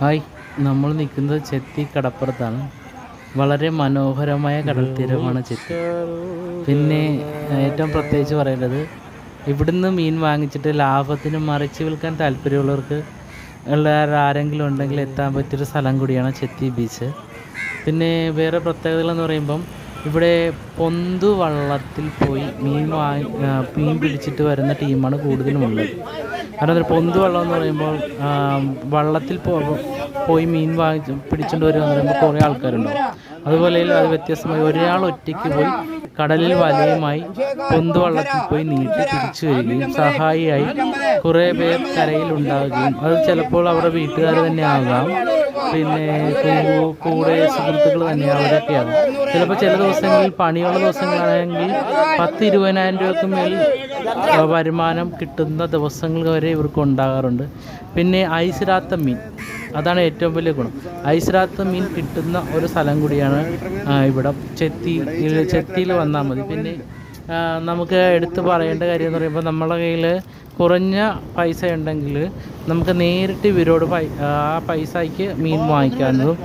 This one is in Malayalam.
ഹായ് നമ്മൾ നിൽക്കുന്നത് ചെത്തി കടപ്പുറത്താണ്. വളരെ മനോഹരമായ കടൽത്തീരമാണ് ചെത്തി. പിന്നെ ഏറ്റവും പ്രത്യേകിച്ച് പറയേണ്ടത് ഇവിടുന്ന് മീൻ വാങ്ങിച്ചിട്ട് ലാഭത്തിന് മറിച്ച് വിൽക്കാൻ താല്പര്യമുള്ളവർക്ക് ഉള്ള ആരെങ്കിലും ഉണ്ടെങ്കിൽ എത്താൻ പറ്റിയൊരു സ്ഥലം കൂടിയാണ് ചെത്തി ബീച്ച്. പിന്നെ വേറെ പ്രത്യേകതകളെന്ന് പറയുമ്പം ഇവിടെ പൊന്തു വള്ളത്തിൽ പോയി മീൻ വാങ്ങി മീൻ പിടിച്ചിട്ട് വരുന്ന ടീമാണ് കൂടുതലും ഉള്ളത്. എന്താ പൊന്തു വള്ളം എന്ന് പറയുമ്പോൾ വള്ളത്തിൽ പോയി മീൻ വാങ്ങിച്ച് പിടിച്ചുകൊണ്ട് വരിക എന്ന് പറയുമ്പോൾ കുറേ ആൾക്കാരുണ്ടാവും. അതുപോലെ അത് വ്യത്യസ്തമായി ഒരാൾ ഒറ്റയ്ക്ക് പോയി കടലിൽ വലയുമായി പൊന്തുവള്ളത്തിൽ പോയി നീട്ടി തിരിച്ചു വരികയും സഹായിയായി കുറേ പേർ കരയിൽ ഉണ്ടാവുകയും അത് ചിലപ്പോൾ അവരുടെ വീട്ടുകാർ തന്നെ ആകാം പിന്നെ കൂടെ സുഹൃത്തുക്കൾ തന്നെ അവരൊക്കെയാണ് ചിലപ്പോൾ ചില ദിവസങ്ങളിൽ പണിയുള്ള ദിവസങ്ങളാണെങ്കിൽ പത്ത് ഇരുപതിനായിരം രൂപയ്ക്ക് മേൽ വരുമാനം കിട്ടുന്ന ദിവസങ്ങൾ വരെ ഇവർക്ക് ഉണ്ടാകാറുണ്ട്. പിന്നെ ഐസിരാത്ത മീൻ അതാണ് ഏറ്റവും വലിയ ഗുണം. ഐസിരാത്ത മീൻ കിട്ടുന്ന ഒരു സ്ഥലം കൂടിയാണ് ഇവിടെ ചെത്തി ചെത്തിയിൽ വന്നാൽ മതി. പിന്നെ നമുക്ക് എടുത്തു പറയേണ്ട കാര്യം എന്ന് പറയുമ്പോൾ നമ്മളെ കയ്യിൽ കുറഞ്ഞ പൈസ ഉണ്ടെങ്കിൽ നമുക്ക് നേരിട്ട് ഇവരോട് പൈ ആ പൈസയ്ക്ക് മീൻ വാങ്ങിക്കാവുന്നതും